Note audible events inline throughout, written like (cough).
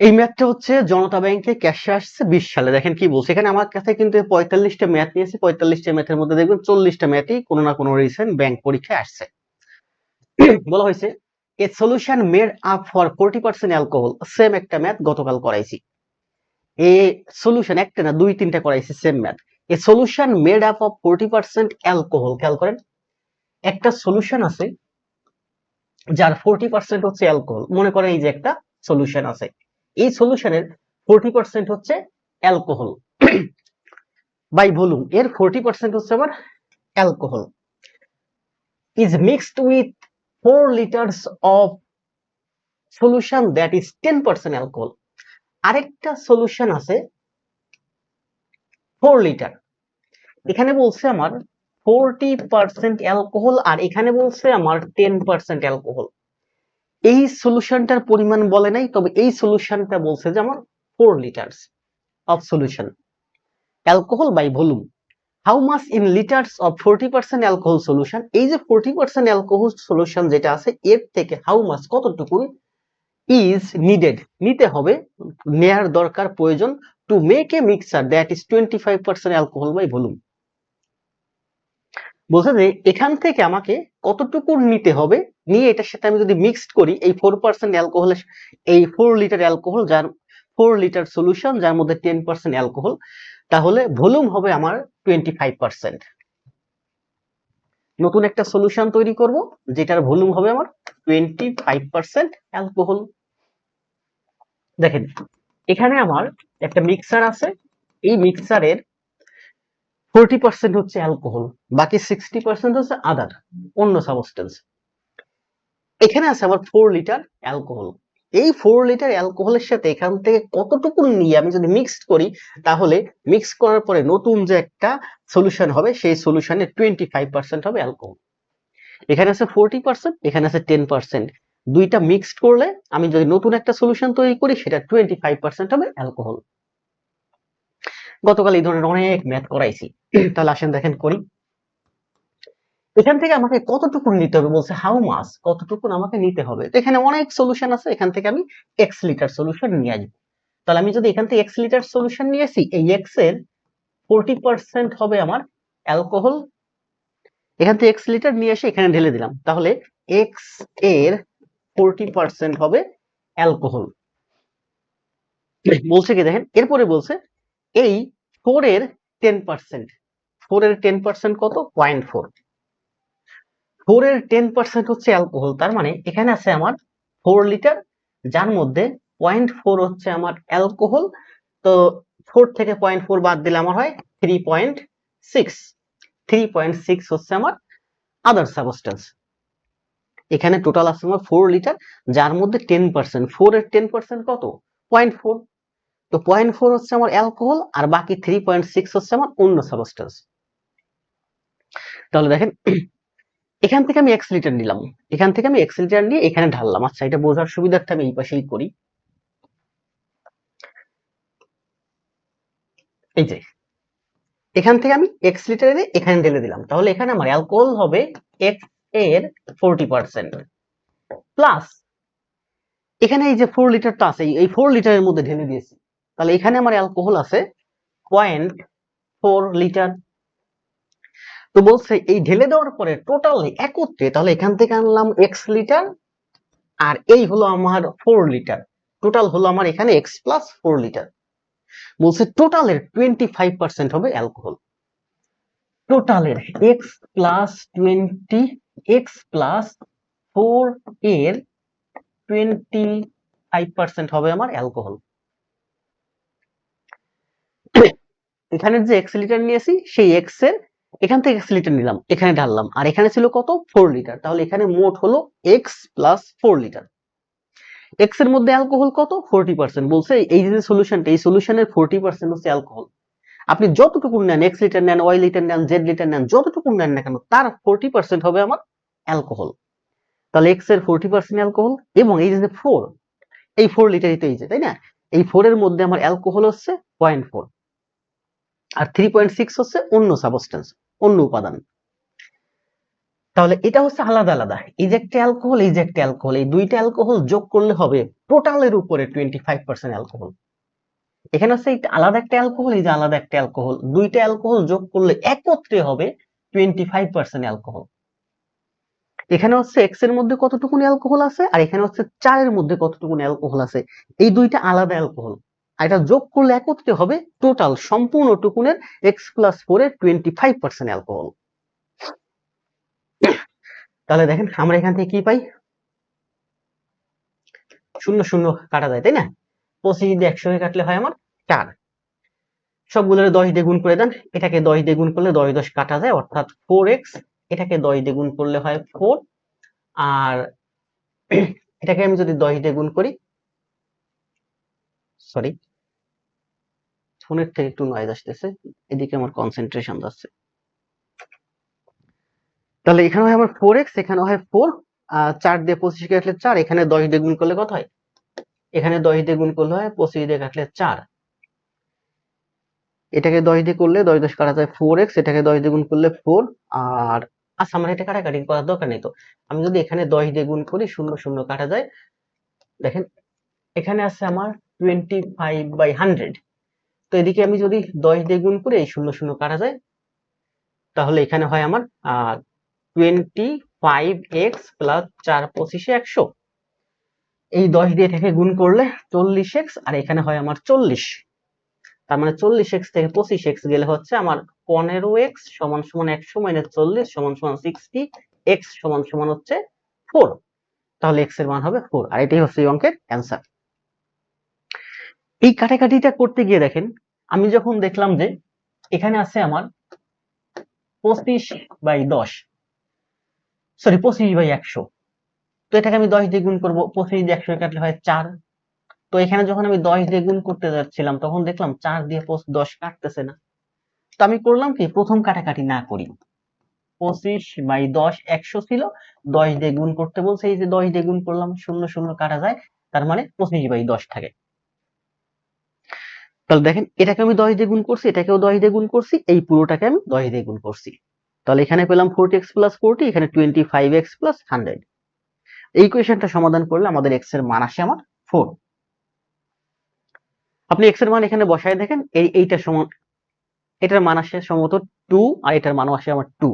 এই ম্যাথটা হচ্ছে জনতা ব্যাংকে ক্যাশে আসছে বিশ সালে। দেখেন কি বলছে? এখানে আমার কাছে কিন্তু পঁয়তাল্লিশটা ম্যাথ নিয়েছে পঁয়তাল্লিশটা ম্যাথের মধ্যে দেখবেন চল্লিশটা ম্যাথই কোনো না কোনো রিসেন্ট ব্যাংক পরীক্ষায় আসছে। (clears throat) বলা হয়েছে a solution made up for forty percent alcohol same একটা ম্যাথ গতকাল করাইছি। এ সলিউশন একটা না দুই তিনটা করাইছি same math. A solution made up of forty percent alcohol খেয়াল করেন। একটা সলিউশন আছে, যার ফোরটি পার্সেন্ট হচ্ছে অ্যালকোহল মনে করেন এই যে একটা সলিউশন আছে। এই সলিউশনের ফোরটি পার্সেন্ট হচ্ছে অ্যালকোহল বাই ভলিউম এর ফোরটি পার্সেন্ট হচ্ছে আবার alcohol is mixed with four litres of solution that is ten percent alcohol আরেকটা সলিউশন আছে ফোর লিটার এখানে বলছে আমার ফোরটি পার্সেন্ট অ্যালকোহল আর এখানে বলছে আমার টেন পার্সেন্ট অ্যালকোহল এই সলিউশনটার পরিমাণ বলে নাই, তবে এই সলিউশনটা বলছে যে আমার four litres of solution alcohol by volume how much in litres of forty percent alcohol solution এই যে ফোরটি পার্সেন্ট অ্যালকোহল সলিউশন যেটা আছে, এর থেকে হাউ মাস কতটুকু ইজ নিডেড নিতে হবে, নেয়ার দরকার প্রয়োজন to make a mixer that is twenty five percent alcohol by volume বলছে যে এখান থেকে আমাকে কতটুকু নিতে হবে নিয়ে এটার সাথে আমি যদি মিক্সড করি, এই ফোর পার্সেন্ট অ্যালকোহলের এই ফোর লিটার অ্যালকোহল যার ফোর লিটার সলিউশন যার মধ্যে টেন পার্সেন্ট অ্যালকোহল তাহলে ভলিউম হবে আমার টোয়েন্টি ফাইভ পার্সেন্ট নতুন একটা সলিউশন তৈরি করব, যেটার ভলিউম হবে আমার টোয়েন্টি ফাইভ পার্সেন্ট অ্যালকোহল দেখেন, এখানে আমার একটা মিক্সার আছে, এই মিক্সারের ফোরটি পার্সেন্ট হচ্ছে অ্যালকোহল বাকি সিক্সটি পার্সেন্ট হচ্ছে আদার অন্য সাবস্টেন্স এখানে আছে আমার ফোর লিটার অ্যালকোহল এই ফোর লিটার অ্যালকোহলের সাথে এখান থেকে কতটুকু নিয়ে আমি যদি মিক্সড করি, তাহলে মিক্স করার পরে নতুন যে একটা সলিউশন হবে, সেই সলিউশনে টোয়েন্টি ফাইভ পার্সেন্ট হবে অ্যালকোহল এখানে আছে ফোরটি পার্সেন্ট এখানে আছে টেন পার্সেন্ট দুইটা মিক্সড করলে আমি যদি নতুন একটা সলিউশন তৈরি করি, সেটা টোয়েন্টি ফাইভ পার্সেন্ট হবে অ্যালকোহল গতকাল এই ধরনের অনেক ম্যাথ করাইছি। তাহলে আসেন দেখেন করি। এখান থেকে আমাকে কতটুকু নিতে হবে? বলছে হাউ মাস কতটুকু আমাকে নিতে হবে? তো এখানে অনেক সলিউশন আছে, এখান থেকে আমি এক্স লিটার সলিউশন নিয়ে আসব। তাহলে আমি যদি এখান থেকে এক্স লিটার সলিউশন নিয়ে আসি, এই এক্সের ফোরটি পার্সেন্ট হবে আমার অ্যালকোহল এখান থেকে এক্স লিটার নিয়ে এসে এখানে ঢেলে দিলাম। তাহলে এক্সের ফোরটি পার্সেন্ট হবে অ্যালকোহল বলছে কি দেখেন, এরপরে বলছে, এই ফোর এর টেন পার্সেন্ট ফোর এর টেন পার্সেন্ট কত? পয়েন্ট ফোর ফোর এর টেন পার্সেন্ট হচ্ছে অ্যালকোহল তার মানে এখানে আছে আমার ফোর লিটার যার মধ্যে পয়েন্ট ফোর হচ্ছে আমার অ্যালকোহল তো ফোর থেকে পয়েন্ট ফোর বাদ দিলে আমার হয় three point six three point six হচ্ছে আমার আদার সাবস্টেন্স এখানে টোটাল আছে আমার ফোর লিটার যার মধ্যে টেন পার্সেন্ট ফোর এর টেন পার্সেন্ট কত? পয়েন্ট ফোর তো পয়েন্ট ফোর হচ্ছে আমার অ্যালকোহল আর বাকি থ্রি পয়েন্ট সিক্স হচ্ছে আমার অন্য সাবস্টেন্স তাহলে দেখেন এখান থেকে আমি এক্স লিটার নিলাম। এখান থেকে আমি এক্স লিটার নিয়ে এখানে ঢাললাম। আচ্ছা এটা বোঝার সুবিধার্থে আমি এই পাশেই করি। এই যে, এখান থেকে আমি এক্স লিটার এনে এখানে ঢেলে দিলাম। তাহলে এখানে আমার অ্যালকোহল হবে এক্সের ফোরটি পার্সেন্ট প্লাস এখানে এই যে ফোর লিটারটা আছে, এই ফোর লিটারের মধ্যে ঢেলে দিয়েছি। তাহলে এখানে আমার অ্যালকোহল আছে পয়েন্ট ফোর লিটার তো বলছে, এই ঢেলে দেওয়ার পরে টোটাল একত্রে তাহলে এখান থেকে আনলাম এক্স লিটার আর এই হলো আমার ফোর লিটার টোটাল হলো আমার এখানে এক্স প্লাস ফোর লিটার বলছে টোটালের টোয়েন্টি ফাইভ পার্সেন্ট হবে alcohol টোটালের X plus twenty X plus four এর টোয়েন্টি ফাইভ পার্সেন্ট হবে আমার অ্যালকোহল এখানে যে এক্স লিটার নিয়েছি, সেই এক্সের এখান থেকে এক্স লিটার নিলাম, এখানে ঢাললাম। আর এখানে ছিল কত? ফোর লিটার তাহলে এখানে মোট হলো এক্স প্লাস ফোর লিটার এক্সের মধ্যে অ্যালকোহল কত? ফোরটি পার্সেন্ট বলছে এই যে সলিউশনটা এই সলিউশনের ফোরটি পার্সেন্ট হচ্ছে অ্যালকোহল আপনি যতটুকু নেন এক্স লিটার নেন ওয়াই লিটার নেন জেড লিটার নেন, যতটুকু নেন না কেন, তার ফোরটি পার্সেন্ট হবে আমার অ্যালকোহল তাহলে এক্সের ফোরটি পার্সেন্ট অ্যালকোহল এবং এই যে ফোর এই ফোর লিটারই তো এই যে, তাই না? এই ফোর এর মধ্যে আমার অ্যালকোহল হচ্ছে পয়েন্ট ফোর আর থ্রি পয়েন্ট সিক্স হচ্ছে অন্য সাবস্টেন্স অন্য উপাদান। তাহলে এটা হচ্ছে আলাদা আলাদা। এই যে একটা অ্যালকোহল এই যে একটা অ্যালকোহল এই দুইটা অ্যালকোহল যোগ করলে হবে টোটালের উপরে টোয়েন্টি ফাইভ পার্সেন্ট অ্যালকোহল এখানে হচ্ছে আলাদা একটা অ্যালকোহল এই যে আলাদা একটা অ্যালকোহল দুইটা অ্যালকোহল যোগ করলে একত্রে হবে টোয়েন্টি ফাইভ পার্সেন্ট অ্যালকোহল এখানে হচ্ছে এক্সের মধ্যে কতটুকু অ্যালকোহল আছে? আর এখানে হচ্ছে চারের মধ্যে কতটুকু অ্যালকোহল আছে? এই দুইটা আলাদা অ্যালকোহল এটা যোগ করলে একত্রে হবে টোটাল সম্পূর্ণ টুকুনের এক্স প্লাস ফোর এর টোয়েন্টি ফাইভ পার্সেন্ট অ্যালকোহল তাহলে দেখেন আমরা এখান থেকে কি পাই? শূন্য শূন্য কাটা যায়, তাই না? পঁচিশ দিয়ে একশো কাটলে হয় আমার চার। সবগুলোর দশ দিয়ে গুণ করে দেন, এটাকে দশ দিয়ে গুণ করলে দশ দশ কাটা যায়, অর্থাৎ ফোর এক্স এটাকে দশ দিয়ে গুণ করলে হয় ফোর আর এটাকে আমি যদি দশ দিয়ে গুণ করি সরি ফোনের থেকে একটু নয়েজ আসতেছে, এদিকে আমার কনসেন্ট্রেশন যাচ্ছে। তাহলে এখানে হয় আমার ফোর এক্স এখানে হয় ফোর চার দিয়ে পঁচিশ কাটলে চার, এখানে দশ দিয়ে গুণ করলে কত হয়? এখানে দশ দিয়ে গুণ করলে হয় পঁচিশ দিয়ে কাটলে চার। এটাকে দশ দিয়ে করলে দশ দশ কাটা যায় ফোর এক্স এটাকে দশ দিয়ে গুণ করলে ফোর আর আচ্ছা আমার এটা কাটাকাটি করার দরকার নেই তো। আমি যদি এখানে দশ দিয়ে গুণ করি, শূন্য শূন্য কাটা যায়, দেখেন, এখানে আছে আমার টোয়েন্টি ফাইভ বাই হান্ড্রেড তো এদিকে আমি যদি দশ দিয়ে গুণ করি এই শূন্য শূন্য কাটা যায়, তাহলে এখানে হয় আমার টোয়েন্টি ফাইভ এক্স প্লাস চার পঁচিশে একশো। এই দশ দিয়ে থেকে গুণ করলে চল্লিশ এক্স আর এখানে হয় আমার চল্লিশ। তার মানে চল্লিশ এক্স থেকে পঁচিশ এক্স গেলে হচ্ছে আমার পনেরো এক্স সমান সমান একশো মাইনাস চল্লিশ সমান সমান সিক্সটি এক্স সমান সমান হচ্ছে ফোর তাহলে এক্সের মান হবে ফোর আর এটাই হচ্ছে এই অঙ্কের অ্যান্সার এই কাটাকাটিটা করতে গিয়ে দেখেন, আমি যখন দেখলাম যে এখানে আছে আমার পঁচিশ বাই দশ সরি পঁচিশ বাই একশো, তো এটাকে আমি দশ দিয়ে গুণ করব, পঁচিশ দিয়ে একশো কাটলে হয় চার, তো এখানে যখন আমি দশ দিয়ে গুণ করতে যাচ্ছিলাম, তখন দেখলাম চার দিয়ে দশ কাটতেছে না। তো আমি করলাম কি, প্রথম কাটাকাটি না করি। পঁচিশ বাই দশ একশো ছিল, দশ দিয়ে গুণ করতে বলছে, এই যে দশ দিয়ে গুণ করলাম, শূন্য শূন্য কাটা যায়, তার মানে পঁচিশ বাই দশ থাকে। তাহলে দেখেন, এটাকে আমি দশ দিয়ে গুণ করছি, এটাকেও দশ দিয়ে গুণ করছি, এই পুরোটাকে আমি দশ দিয়ে গুণ করছি। তাহলে এখানে পেলাম ফোরটি এক্স প্লাস ফোরটি এখানে twenty five X plus hundred এই কোয়েশনটা সমাধান করলে আমাদের এক্সের মান আসে আমার ফোর আপনি এক্সের মান এখানে বসায় দেখেন, এই, এইটা সমান, এটার মান আসে সম্ভবত টু আর এটার মানও আসে আমার টু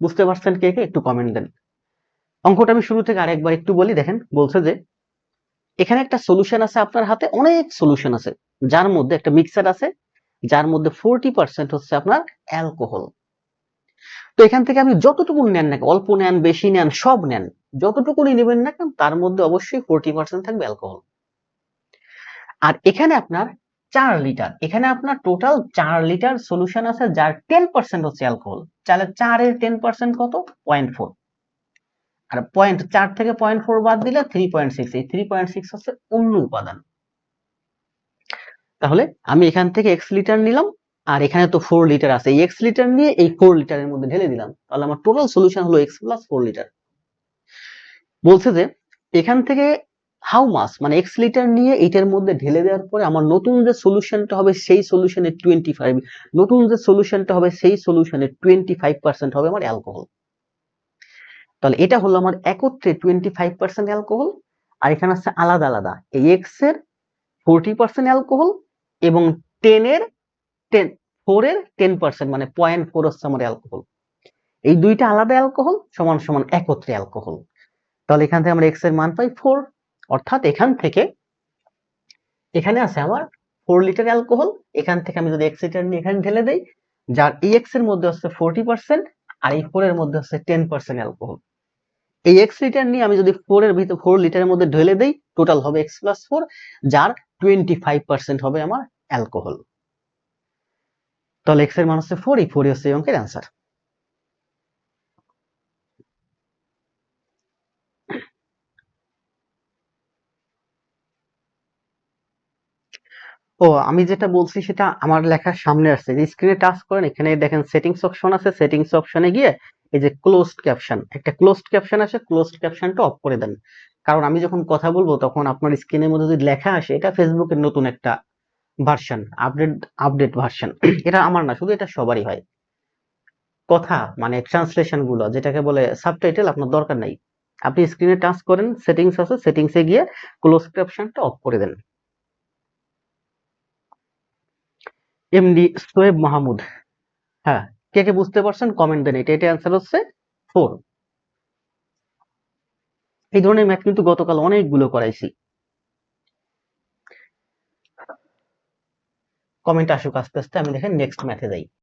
বুঝতে পারছেন কে কে? একটু কমেন্ট দেন। অঙ্কটা আমি শুরু থেকে আরেকবার একটু বলি, দেখেন, বলছে যে এখানে একটা সলিউশন আছে আপনার হাতে, অনেক সলিউশন আছে। যার মধ্যে একটা মিক্সার আছে, যার মধ্যে ফোরটি পার্সেন্ট হচ্ছে আপনার অ্যালকোহল তো এখান থেকে আপনি যতটুকু নেন না অল্প নেন, বেশি নেন, সব নেন, যতটুকুনি নেবেন না কেন, তার মধ্যে অবশ্যই ফোরটি পার্সেন্ট থাকবে অ্যালকোহল আর এখানে আপনার চার লিটার এখানে আপনার টোটাল চার লিটার সলিউশন আছে, যার টেন পার্সেন্ট হচ্ছে অ্যালকোহল তাহলে চারের টেন পার্সেন্ট কত? পয়েন্ট ফোর আর পয়েন্ট চার থেকে পয়েন্ট ফোর বাদ দিলে থ্রি পয়েন্ট সিক্স এই থ্রি পয়েন্ট সিক্স হচ্ছে অন্য উপাদান। তাহলে আমি এখান থেকে এক্স লিটার নিলাম, আর এখানে তো ফোর লিটার আছে, এই এক্স লিটার নিয়ে এই ফোর লিটারের মধ্যে ঢেলে দিলাম। তাহলে আমার টোটাল সলিউশন হলো এক্স প্লাস ফোর লিটার বলছে যে, এখান থেকে হাউ মাস মানে এক্স লিটার নিয়ে এটার মধ্যে ঢেলে দেওয়ার পরে আমার নতুন যে সলিউশনটা হবে সেই সলিউশনের টোয়েন্টি ফাইভ নতুন যে সলিউশনটা হবে সেই সলিউশনের টোয়েন্টি ফাইভ পার্সেন্ট হবে আমার অ্যালকোহল তাহলে এটা হলো আমার একত্রে টোয়েন্টি ফাইভ পার্সেন্ট অ্যালকোহল আর এখানে আছে আলাদা আলাদা। এই এক্সের ফোরটি পার্সেন্ট অ্যালকোহল এবং টেন এর টেন ফোর এর টেন পার্সেন্ট মানে পয়েন্ট ফোর হচ্ছে আমার অ্যালকোহল এই দুইটা আলাদা অ্যালকোহল সমান সমান একত্রে অ্যালকোহল তাহলে এখান থেকে আমরা এক্সের মান পাই ফোর অর্থাৎ এখান থেকে, এখানে আছে আমার ফোর লিটার অ্যালকোহল এখান থেকে আমি যদি এক্স লিটার নিয়ে এখানে ঢেলে দেই, যার এই এক্সের মধ্যে হচ্ছে ফোরটি পার্সেন্ট আর এই ফোর এর মধ্যে হচ্ছে টেন পার্সেন্ট অ্যালকোহল এই এক্স লিটার নিয়ে আমি যদি ফোর এর ভিতরে ফোর লিটারের মধ্যে ঢেলে দেই টোটাল হবে এক্স প্লাস ফোর যার টোয়েন্টি ফাইভ পার্সেন্ট হবে আমার অ্যালকোহল তাহলে এক্সের মান হচ্ছে ফোর এই ফোরই হচ্ছে এই অঙ্কের অ্যান্সার ও, আমি যেটা বলছি সেটা আমার লেখার সামনে আসছে। স্ক্রিনে টাচ করেন, এখানে দেখেন সেটিংস অপশন আছে সেটিংস অপশনে গিয়ে এই যে ক্লোজড ক্যাপশন একটা ক্লোজড ক্যাপশন আসে ক্লোজড ক্যাপশনটা অফ করে দেন। কারণ আমি যখন কথা বলব, তখন আপনার স্ক্রিনের মধ্যে যদি লেখা আসে, এটা ফেসবুকের নতুন একটা ভার্সন আপডেট আপডেট ভার্সন এটা আমার না, শুধু এটা সবারই হয়। কথা মানে ট্রান্সলেশনগুলো, যেটাকে বলে সাবটাইটেল আপনার দরকার নাই। আপনি স্ক্রিনে টাচ করেন সেটিংস আছে সেটিংসে গিয়ে ক্লোজ ক্যাপশনটা অফ করে দেন। এমডি সোয়েব মাহমুদ। হ্যাঁ কে কে বুঝতে পারছেন? কমেন্ট দেন। এটা এটা অ্যান্সার হচ্ছে ফোর এই ধরনের ম্যাথ কিন্তু গতকাল অনেকগুলো করাইছি। কমেন্ট আসুক আস্তে আস্তে, আমি দেখেন নেক্সট ম্যাথে যাই।